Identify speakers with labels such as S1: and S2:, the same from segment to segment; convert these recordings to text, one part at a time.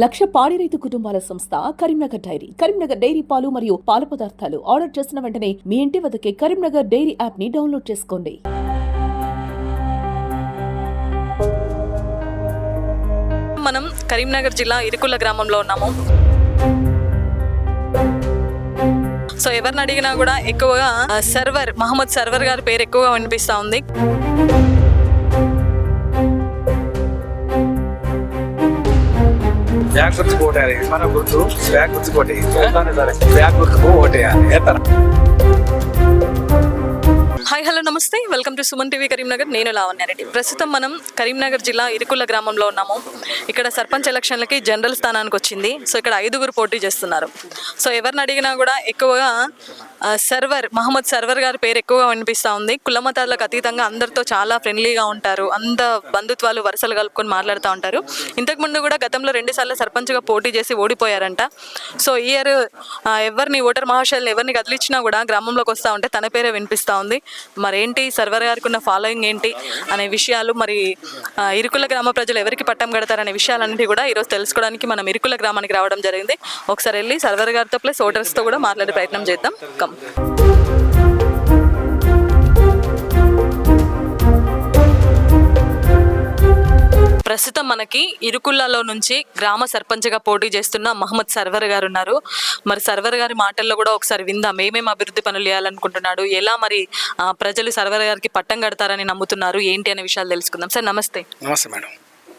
S1: లక్ష పాడి రైతు కుటుంబాల సంస్థ కరీంనగర్ డైరీ కరీంనగర్ డైరీ పాలు మరియు పాల పదార్థాలు ఆర్డర్ చేసిన వెంటనే మీ ఇంటి వద్దకే కరీంనగర్ డైరీ యాప్ని డౌన్లోడ్ చేసుకోండి.
S2: మనం కరీంనగర్ జిల్లా ఇరుకుల గ్రామంలో ఉన్నాము. సో ఎవరిని అడిగినా కూడా ఎక్కువగా సర్వర్ మహమ్మద్ సర్వర్ గారి పేరు ఎక్కువగా వినిపిస్తా ఉంది.
S3: ఓటేయాలి మన గుర్తు ఓటేయాలి గుర్తుకు ఓటేయాలి
S2: hi hello namaste. Welcome to Suman TV Karimnagar నేను లావణ్యారెడ్డి ప్రస్తుతం మనం కరీంనగర్ జిల్లా ఇరుకుల గ్రామంలో ఉన్నాము. ఇక్కడ సర్పంచ్ ఎలక్షన్లకి జనరల్ స్థానానికి వచ్చింది. సో ఇక్కడ ఐదుగురు పోటీ చేస్తున్నారు. సో ఎవరిని అడిగినా కూడా ఎక్కువగా సర్వర్ మహమ్మద్ సర్వర్ గారి పేరు ఎక్కువగా వినిపిస్తూ ఉంది. కుల మతాలకు అతీతంగా అందరితో చాలా ఫ్రెండ్లీగా ఉంటారు. అంత బంధుత్వాలు వరుసలు కలుపుకొని మాట్లాడుతూ ఉంటారు. ఇంతకుముందు కూడా గతంలో రెండుసార్లు సర్పంచ్గా పోటీ చేసి ఓడిపోయారంట. సో ఇయర్ ఎవరిని ఓటర్ మహాశయాలు ఎవరిని కదిలించినా కూడా గ్రామంలోకి వస్తూ ఉంటే తన పేరే వినిపిస్తూ ఉంది. మరేంటి సర్వర్ గారికి ఉన్న ఫాలోయింగ్ ఏంటి అనే విషయాలు మరి ఇరుకుల గ్రామ ప్రజలు ఎవరికి పట్టం కడతారనే విషయాలన్నింటి కూడా ఈరోజు తెలుసుకోవడానికి మనం ఇరుకుల గ్రామానికి రావడం జరిగింది. ఒకసారి వెళ్ళి సర్వర్ గారితో ప్లస్ ఓటర్స్తో కూడా మాట్లాడే ప్రయత్నం చేద్దాం. కమ్ ప్రస్తుతం మనకి ఇరుకుల్లాలో నుంచి గ్రామ సర్పంచ్గా పోటీ చేస్తున్న మహమ్మద్ సర్వర్ గారు ఉన్నారు. మరి సర్వర్ గారి మాటల్లో కూడా ఒకసారి విందాం. ఏమేమి అభివృద్ధి పనులు చేయాలనుకుంటున్నాడు? ఎలా మరి ప్రజలు సర్వర్ గారికి పట్టం కడతారని నమ్ముతున్నారు? ఏంటి అనే విషయాలు తెలుసుకుందాం. సార్ నమస్తే.
S3: నమస్తే మేడం.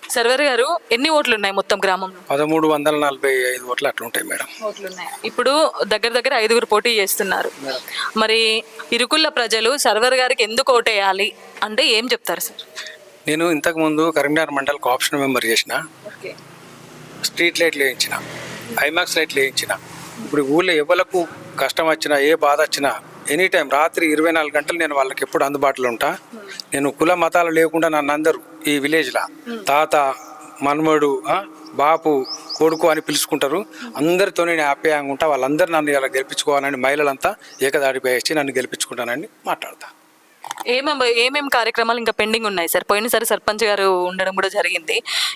S2: సర్వర్ గారు ఎన్ని ఓట్లు ఉన్నాయి మొత్తం గ్రామంలో?
S3: పదమూడు వందల నలభై ఐదు ఓట్లు అట్లా ఉంటాయి మేడం.
S2: ఓట్లు ఉన్నాయి ఇప్పుడు దగ్గర దగ్గర ఐదుగురు పోటీ చేస్తున్నారు. మరి ఇరుకుల్ల ప్రజలు సర్వర్ గారికి ఎందుకు ఓటేయాలి? అంటే ఏం చెప్తారు సార్?
S3: నేను ఇంతకు ముందు కరీంనగర్ మండల్ ఆప్షన్ మెంబర్ చేసిన. స్ట్రీట్ లైట్లు వేయించిన. ఐమాక్స్ లైట్లు వేయించిన. ఇప్పుడు ఊళ్ళో ఎవరికి కష్టం వచ్చినా ఏ బాధ వచ్చినా ఎనీ టైం రాత్రి ఇరవై నాలుగు గంటలు నేను వాళ్ళకి ఎప్పుడు అందుబాటులో ఉంటా. నేను కుల మతాలు లేకుండా నన్ను అందరూ ఈ విలేజ్లో. తాత మన్మడు బాపు కొడుకు అని పిలుచుకుంటారు. అందరితో నేను హ్యాపీగా ఉంటా. వాళ్ళందరూ నన్ను ఇలా గెలిపించుకోవాలని మహిళలంతా ఏకదాడిపై వచ్చి నన్ను గెలిపించుకుంటానని మాట్లాడతా.
S2: ఏమేం ఏమేం కార్యక్రమాలు ఇంకా పెండింగ్ ఉన్నాయి సార్? పోయినసారి సర్పంచ్ గారు ఉండడం కూడా జరిగింది.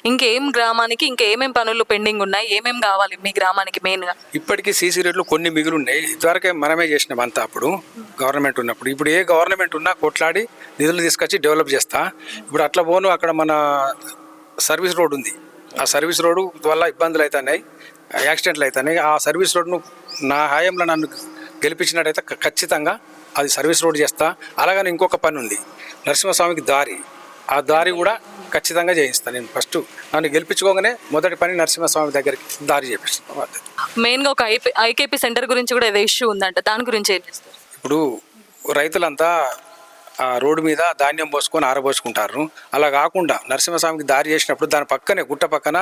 S2: ఇంకేం గ్రామానికి ఇంకా ఏమేం పనులు పెండింగ్ ఉన్నాయి? ఏమేం కావాలి మీ గ్రామానికి మెయిన్గా?
S3: ఇప్పటికీ సీసీ రోడ్లు కొన్ని మిగులున్నాయి. ఉన్నాయి ఇదివరకే మనమే చేసినాం అంతా అప్పుడు గవర్నమెంట్ ఉన్నప్పుడు. ఇప్పుడు ఏ గవర్నమెంట్ ఉన్నా కొట్లాడి నిధులు తీసుకొచ్చి డెవలప్ చేస్తా. ఇప్పుడు అట్లా పోను అక్కడ మన సర్వీస్ రోడ్ ఉంది. ఆ సర్వీస్ రోడ్డు వల్ల ఇబ్బందులు అవుతున్నాయి యాక్సిడెంట్లు అవుతున్నాయి ఆ సర్వీస్ రోడ్ను నా హాయంలో నన్ను గెలిపించినట్టయితే ఖచ్చితంగా అది సర్వీస్ రోడ్ చేస్తా. అలాగని ఇంకొక పని ఉంది. నరసింహస్వామికి దారి. ఆ దారి కూడా ఖచ్చితంగా చేయిస్తాను నేను ఫస్ట్ నన్ను గెలిపించుకోగానే మొదటి పని నరసింహస్వామి దగ్గరికి దారి చేపిస్తాను
S2: మెయిన్గా ఒక ఐపీ ఐకేపీ సెంటర్ గురించి కూడా ఏదో ఇష్యూ ఉందంట. దాని గురించి ఏం చేస్తారు?
S3: ఇప్పుడు రైతులంతా ఆ రోడ్డు మీద ధాన్యం పోసుకొని ఆరబోసుకుంటారు. అలా కాకుండా నరసింహస్వామికి దారి చేసినప్పుడు దాని పక్కనే గుట్ట పక్కన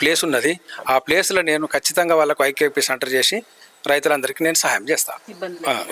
S3: ప్లేస్ ఉన్నది. ఆ ప్లేస్లో నేను ఖచ్చితంగా వాళ్ళకు ఐకేపీ సెంటర్ చేసి రైతులందరికీ నేను సహాయం చేస్తాను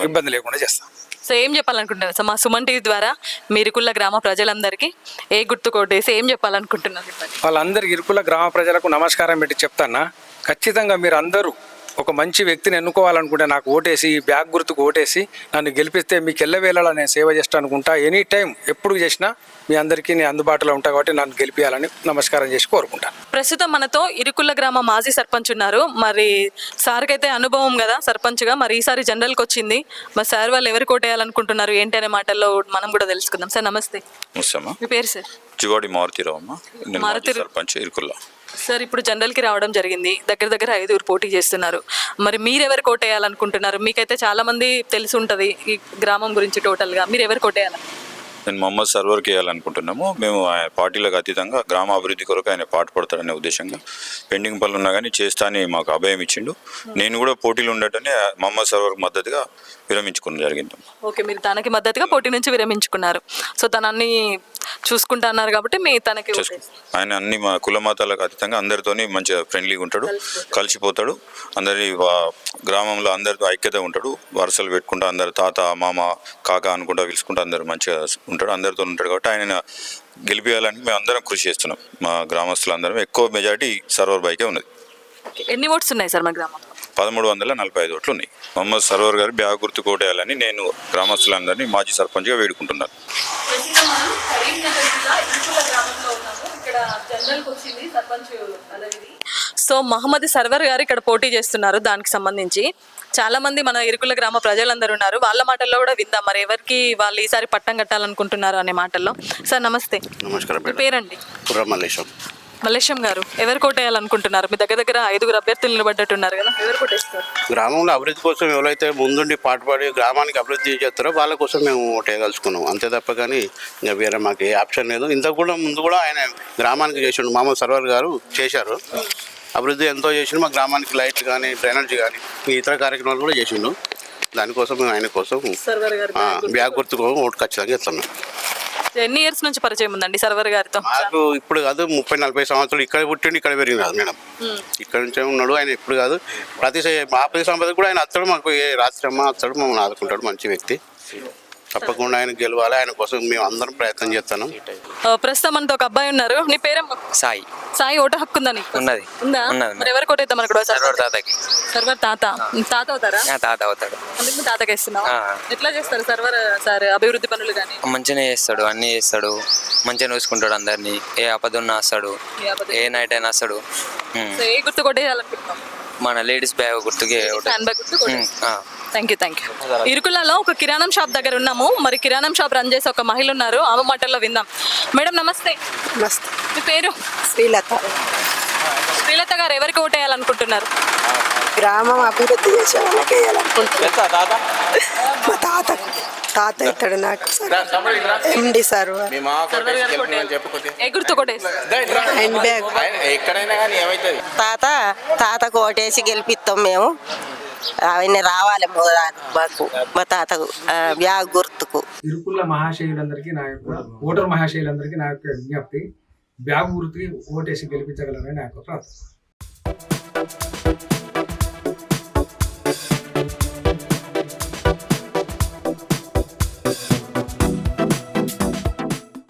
S2: ఇబ్బంది
S3: లేకుండా. చేస్తాను
S2: సో ఏం చెప్పాలనుకుంటున్నారు? సో మా సుమన్ టీవీ ద్వారా మీరుకుల్ల గ్రామ ప్రజలందరికీ ఏ గుర్తు కొట్టేసి ఏం చెప్పాలనుకుంటున్నారు? చెప్పండి
S3: వాళ్ళందరి ఇరుకుల గ్రామ ప్రజలకు నమస్కారం పెట్టి చెప్తానా? ఖచ్చితంగా మీరు అందరూ ఒక మంచి వ్యక్తిని ఎన్నుకోవాలనుకుంటే నాకు ఓటేసి ఈ బ్యాగ్ గుర్తుకు ఓటేసి నన్ను గెలిపిస్తే మీకు ఎల్లవేళలా నేను సేవ చేస్తాను అనుకుంటా. ఎనీ టైం ఎప్పుడు చేసినా మీ అందరికీ నేను అందుబాటులో ఉంటా కాబట్టి నన్ను గెలిపించాలని నమస్కారం చేసి కోరుకుంటాను.
S2: ప్రస్తుతం మనతో ఇరుకుల్ల గ్రామ మాజీ సర్పంచ్ ఉన్నారు. మరి సార్కి అయితే అనుభవం కదా సర్పంచ్గా. మరి ఈసారి జనరల్కి వచ్చింది. మరి సార్ వాళ్ళు ఎవరు కోటేయాలనుకుంటున్నారు ఏంటి అనే మాటల్లో మనం కూడా తెలుసుకుందాం. సార్ నమస్తే.
S4: ముసమ్మ
S2: మీ పేరు సార్?
S4: జువాడి మారుతీరావు అమ్మ.
S2: మారుతీరావు.
S4: సర్పంచ్ ఇరుకుల్లా.
S2: సార్ ఇప్పుడు జనరల్కి రావడం జరిగింది. దగ్గర దగ్గర ఐదుగురు పోటీ చేస్తున్నారు. మరి మీరు కోటేయాలనుకుంటున్నారు? మీకైతే చాలా మంది తెలిసి ఉంటుంది ఈ గ్రామం గురించి టోటల్గా. మీరు ఎవరు కోటేయాలి?
S4: నేను మొహమ్మద్ సర్వర్కి వేయాలనుకుంటున్నాము. మేము ఆయన పార్టీలకు అతీతంగా గ్రామ అభివృద్ధి కొరకు ఆయన పాటుపడతాడనే ఉద్దేశంగా. పెండింగ్ పనులు ఉన్నా కానీ చేస్తా అని మాకు అభయం ఇచ్చిండు. నేను కూడా పోటీలు ఉండటనే మొహమ్మద్ సర్వర్కి మద్దతుగా విరమించుకోవడం జరిగింది.
S2: ఓకే మీరు తనకి మద్దతుగా పోటీ నుంచి విరమించుకున్నారు. సో తను అన్ని చూసుకుంటా అన్నారు కాబట్టి మీ తనకి
S4: ఆయన అన్ని మా కుల మతాలకు అతీతంగా అందరితోని మంచిగా ఫ్రెండ్లీగా ఉంటాడు. కలిసిపోతాడు. అందరి గ్రామంలో అందరితో ఐక్యత ఉంటాడు. వరుసలు పెట్టుకుంటూ అందరు తాత మామ కాక అనుకుంటా పిలుచుకుంటూ అందరు మంచిగా ఉంటాడు అందరితో ఉంటాడు కాబట్టి ఆయన గెలిపించాలని మేము అందరం కృషి చేస్తున్నాం. మా గ్రామస్తులందరం ఎక్కువ మెజారిటీ సర్వర్ బైకే ఉన్నది.
S2: ఎన్ని ఓట్స్ ఉన్నాయి సార్ మా గ్రామంలో?
S4: పదమూడు వందల నలభై ఐదు ఓట్లు ఉన్నాయి. మొహమ్మద్ సర్వర్ గారు బ్యాగ్ గుర్తు కోటేయాలని నేను గ్రామస్తులందరినీ మాజీ సర్పంచ్గా వేడుకుంటున్నాను.
S2: సో మహమ్మద్ సర్వర్ గారు ఇక్కడ పోటీ చేస్తున్నారు దానికి సంబంధించి. చాలా మంది మన ఇరుకుల గ్రామ ప్రజలందరూ ఉన్నారు. వాళ్ళ మాటల్లో కూడా విందాం. మరి ఎవరికి వాళ్ళు ఈసారి పట్టం కట్టాలనుకుంటున్నారు అనే మాటల్లో? సార్ నమస్తే.
S5: నమస్కారం
S2: మీ పేరండి?
S5: మల్లేశం.
S2: మల్లేశం గారు ఎవరు కోటేయాలనుకుంటున్నారు? మీ దగ్గర దగ్గర ఐదుగురు అభ్యర్థులు నిలబడ్డట్టున్నారు కదా. ఎవరు కోటేస్తారు?
S5: గ్రామంలో అభివృద్ధి కోసం ఎవరైతే ముందుండి పాటుపడి గ్రామానికి అభివృద్ధి చేస్తారో వాళ్ళ కోసం మేము ఓటేయగలుచుకున్నాం అంతే తప్ప కానీ ఇంకా వేరే మాకు ఏ ఆప్షన్ లేదు. ఇంతకు కూడా ముందు కూడా ఆయన గ్రామానికి చేసిండు. మామూలు సర్వర్ గారు చేశారు. అభివృద్ధి ఎంతో చేసిండు. మా గ్రామానికి లైట్లు కానీ డ్రైనేజ్ కానీ ఇతర కార్యక్రమాలు కూడా చేసిండు. దానికోసం మేము ఆయన కోసం బ్యాగ్ గుర్తుకో ఓటు ఖచ్చితంగా ఇస్తున్నాం
S2: ఎన్ని ఇయర్స్ నుంచి పరిచయం ఉందండి సర్వర్ గారితో?
S5: మాకు ఇప్పుడు కాదు ముప్పై నలభై సంవత్సరాలు ఇక్కడ పుట్టిండి ఇక్కడ పెరిగింది కాదు మేడం. ఇక్కడ నుంచే ఉన్నాడు ఆయన ఇప్పుడు కాదు. ప్రతి మా ప్రతి సంపద కూడా ఆయన అత్తడు మాకు ఏ రాత్రి అమ్మ అత్తడు మమ్మల్ని ఆదుకుంటాడు మంచి వ్యక్తి. తప్పకుండా ఆయన గెలవాలి. ఆయన కోసం మేము అందరం ప్రయత్నం చేస్తున్నాం
S2: ఆ, ప్రస్తుతం మనతో ఒక అబ్బాయి ఉన్నారు. నీ పేరమ్మ?
S6: సాయి.
S2: సాయి ఓటు హక్కు ఉందా నీకు?
S6: ఉన్నది.
S2: ఉందా?
S6: ఉన్నది.
S2: మరి ఎవరు కొట్టేద్దాం మనకు
S6: సర్వర్ తాతకి.
S2: సర్వర్ తాత. తాత అవుతారా?
S6: తాత అవుతాడు.
S2: అందుకు తాతకి ఇస్తున్నావా
S6: ఆ.
S2: ఎట్లా చేస్తారు సర్వర్ సార్ అభివృద్ధి పనులు కానీ?
S6: మంచిగానే చేస్తాడు. అన్నీ చేస్తాడు. మంచిగా చూసుకుంటాడు అందరినీ. ఏ ఆపద ఉన్నా వస్తాడు
S2: ఏ
S6: నైట్ అయినా వస్తాడు ఉమ్.
S2: ఏ గుర్తు కొట్టేయాలనుకుంటున్నాం
S6: మన లేడీస్ బ్యాగ్ గుర్తుకే ఒకటి.
S2: హ్యాండ్ బ్యాగ్ గుర్తు
S6: ఉమ్,
S2: కొట్టేస్తాం
S6: ఆ.
S2: థ్యాంక్ యూ థ్యాంక్ యూ ఇరుకులలో ఒక కిరాణం షాప్ దగ్గర ఉన్నాము. మరి కిరాణం షాప్ రన్ చేసే ఒక మహిళ ఉన్నారు. ఆమె మాటల్లో విందాం. మేడం నమస్తే.
S7: మస్త్
S2: మీ పేరు?
S7: శ్రీలత.
S2: శ్రీలత గారు ఎవరికి ఓటేయాలనుకుంటున్నారు
S7: గ్రామం అభివృద్ధి చేసే వాళ్ళకి వేయాలనుకుంటున్నాను మా తాత. తాత ఇస్తాడు నాకు. MD sir.
S8: ఎక్కడైనా
S9: తాత తాతకు ఓటేసి గెలిపిస్తాం మేము. ఆయన రావాలి మాకు మా తాతకు ఆ, గుర్తుకు.
S3: ఇరుకుల మహాశయులందరికీ నా యొక్క ఓటర్ మహాశయులందరికీ నా యొక్క విజ్ఞప్తి బ్యాగ్ గుర్తుకి ఓటేసి గెలిపించగలరని నా యొక్క ప్రార్థన.